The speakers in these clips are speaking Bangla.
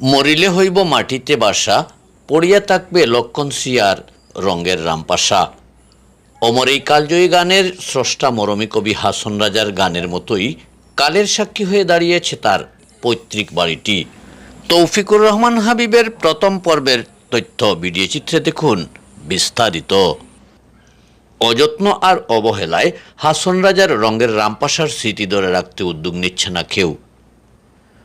মরিলে হইব মাটিতে বাসা, পড়িয়া থাকবে লক্ষণ সিয়ার রঙের রামপাশা। অমর এই কালজয়ী গানের স্রষ্টা মরমী কবি হাসন রাজার গানের মতোই কালের সাক্ষী হয়ে দাঁড়িয়েছে তার পৈতৃক বাড়িটি। তৌফিকুর রহমান হাবিবের প্রথম পর্বের তথ্য ভিডিও চিত্রে দেখুন বিস্তারিত। অযত্ন আর অবহেলায় হাসন রাজার রঙের রামপাশার স্মৃতি ধরে রাখতে উদ্যোগ নিচ্ছে না কেউ।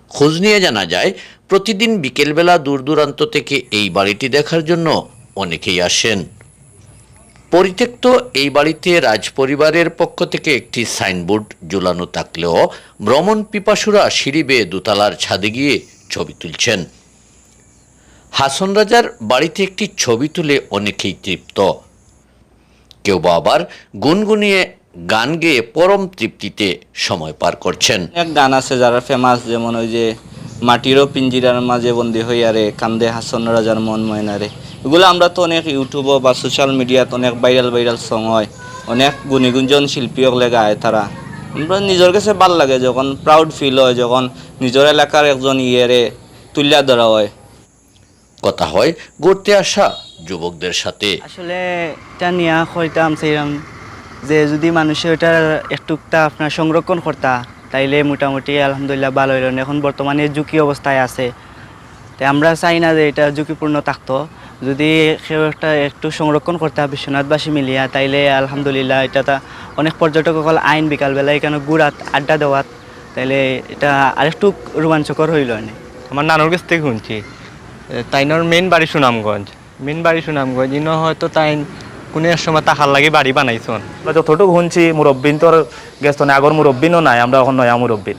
খোঁজ নিয়ে জানা যায়, প্রতিদিন বিকেলবেলা দূর দূরান্ত থেকে এই বাড়িটি দেখার জন্য অনেকেই আসেন। পরিত্যক্ত এই বাড়িতে রাজপরিবারের পক্ষ থেকে একটি সাইনবোর্ড ঝুলানো থাকলেও ভ্রমণ পিপাসুরা সিঁড়ি বেয়ে দোতলার ছাদে গিয়ে ছবি তুলছেন। হাসন রাজার বাড়িতে একটি ছবি তুলে অনেকেই তৃপ্ত। কেউ বা আবার গুনগুনিয়ে গান গেয়ে পরম তৃপ্তিতে সময় পার করছেন। এক গান আছে যারা ফেমাস যেমন ওই যে মাটিরও পিঞ্জিরার মাঝে বন্দি হইয়ারে কান্দে হাসন রাজার মন ময়নারে এগুলো আমরা তো অনেক ইউটিউব বা সোশ্যাল মিডিয়াত অনেক ভাইরাল ভাইরাল সং হয়। অনেক গুণীগুঞ্জন শিল্পী হলে গায় তারা। আমরা নিজের কাছে ভালো লাগে যখন প্রাউড ফিল হয় যখন নিজের এলাকার একজন ইয়েরে তুলিয়া ধরা হয়। কথা হয় ঘুরতে আসা যুবকদের সাথে। আসলে এটা নিয়ে হইতাম সেইরকম যে যদি মানুষে ওটা একটুকটা আপনার সংরক্ষণ করতা, তাইলে মোটামুটি আলহামদুলিল্লাহ ভালো হইল। এখন বর্তমানে ঝুঁকি অবস্থায় আছে। তাই আমরা চাই না যে এটা ঝুঁকিপূর্ণ থাকতো। যদি কেউ একটা একটু সংরক্ষণ করতে হবে বিশ্বনাথবাসী মিলিয়া, তাইলে আলহামদুলিল্লাহ এটা তা অনেক পর্যটকসকল আইন বিকালবেলা এখানে গুড়াত, আড্ডা দেওয়াত, তাইলে এটা আরেকটু রোমাঞ্চকর হইল এনে। আমার নানুর কাছ থেকে শুনছি তাইনোর মেন বাড়ি সুনামগঞ্জ। মেন বাড়ি সুনামগঞ্জ, ইনো হয়তো তাইন কোনো এক সময় তাহার লাগে বাড়ি বানাইছন? আমরা যতটুকু শুনছি মুরব্বিন তোর গেছ না আগর মুরব্বিনও নাই আমরা এখন নয়া মুরব্বিন।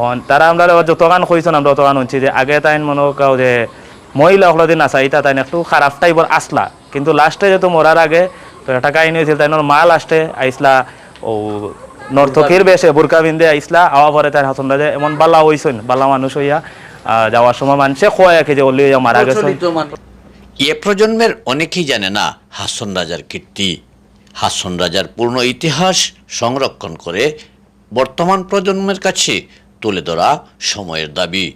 অন তারা আমরা যত গান কইছেন আমরা অত গান শুনছি যে আগে তাইন মনে কাও যে মহিলা হলো দিন আসা ইতা তাইন একটু খারাপ টাইপর আসলা কিন্তু লাস্টে যেহেতু মরার আগে তো এটা কাহিনী হয়েছিল তাইনোর মা লাস্টে আইসলা ও নর্থকির বেশে বুরকা বিন্দে আইসলা আওয়া পরে তার হাসন রাজে এমন বালা হইছেন বালা মানুষ হইয়া আহ, যাওয়ার সময় মানুষে খোয়া যে অলি মারা গেছে এ প্রজন্মের অনেকেই জানে না হাসন রাজার কীর্তি। হাসন রাজার পূর্ণ ইতিহাস সংরক্ষণ করে বর্তমান প্রজন্মের কাছে তুলে ধরা সময়ের দাবি।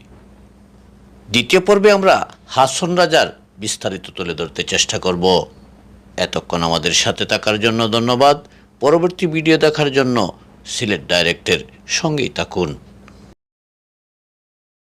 দ্বিতীয় পর্বে আমরা হাসন রাজার বিস্তারিত তুলে ধরতে চেষ্টা করব। এতক্ষণ আমাদের সাথে থাকার জন্য ধন্যবাদ। পরবর্তী ভিডিও দেখার জন্য সিলেট ডাইরেক্টের সঙ্গেই থাকুন।